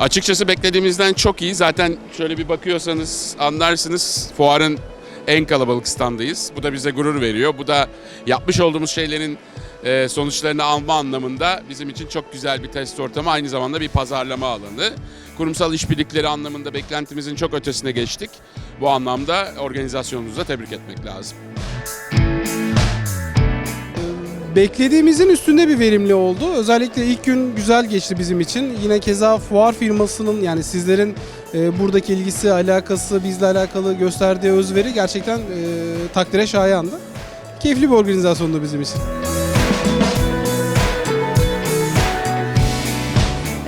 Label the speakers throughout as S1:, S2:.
S1: Açıkçası beklediğimizden çok iyi. Zaten şöyle bir bakıyorsanız anlarsınız fuarın en kalabalık standıyız. Bu da bize gurur veriyor. Bu da yapmış olduğumuz şeylerin e, sonuçlarını alma anlamında bizim için çok güzel bir test ortamı. Aynı zamanda bir pazarlama alanı. Kurumsal işbirlikleri anlamında beklentimizin çok ötesine geçtik. Bu anlamda organizasyonumuzu da tebrik etmek lazım.
S2: Beklediğimizin üstünde bir verimli oldu. Özellikle ilk gün güzel geçti bizim için. Yine keza fuar firmasının yani sizlerin e, buradaki ilgisi, alakası, bizle alakalı gösterdiği özveri gerçekten e, takdire şayandı. Keyifli bir organizasyondu bizim için.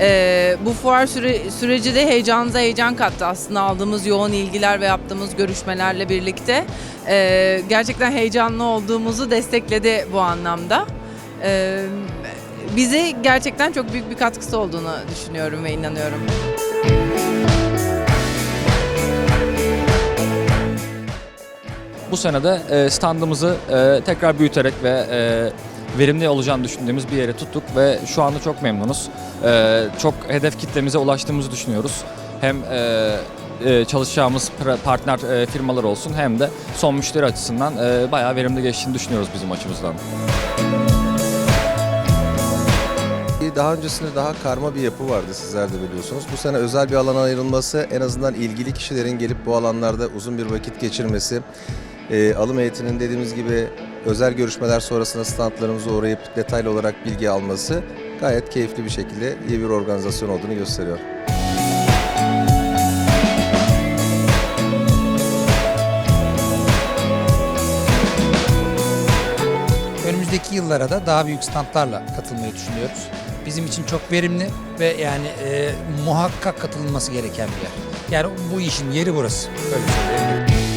S3: Ee, bu fuar süre, süreci de heyecanımıza heyecan kattı aslında aldığımız yoğun ilgiler ve yaptığımız görüşmelerle birlikte. Ee, gerçekten heyecanlı olduğumuzu destekledi bu anlamda. Ee, bize gerçekten çok büyük bir katkısı olduğunu düşünüyorum ve inanıyorum.
S4: Bu sene de e, standımızı e, tekrar büyüterek ve e, verimli olacağını düşündüğümüz bir yere tuttuk ve şu anda çok memnunuz. E, çok hedef kitlemize ulaştığımızı düşünüyoruz. Hem e, e, çalışacağımız partner e, firmalar olsun hem de son müşteri açısından e, bayağı verimli geçtiğini düşünüyoruz bizim açımızdan.
S5: Daha öncesinde daha karma bir yapı vardı sizler de biliyorsunuz. Bu sene özel bir alana ayrılması en azından ilgili kişilerin gelip bu alanlarda uzun bir vakit geçirmesi, e, alım heyetinin dediğimiz gibi özel görüşmeler sonrasında standlarımıza uğrayıp detaylı olarak bilgi alması gayet keyifli bir şekilde iyi bir organizasyon olduğunu gösteriyor.
S6: Önümüzdeki yıllara da daha büyük standlarla katılmayı düşünüyoruz. Bizim için çok verimli ve yani e, muhakkak katılınması gereken bir yer. Yani bu işin yeri burası. Öyle söyleyeyim.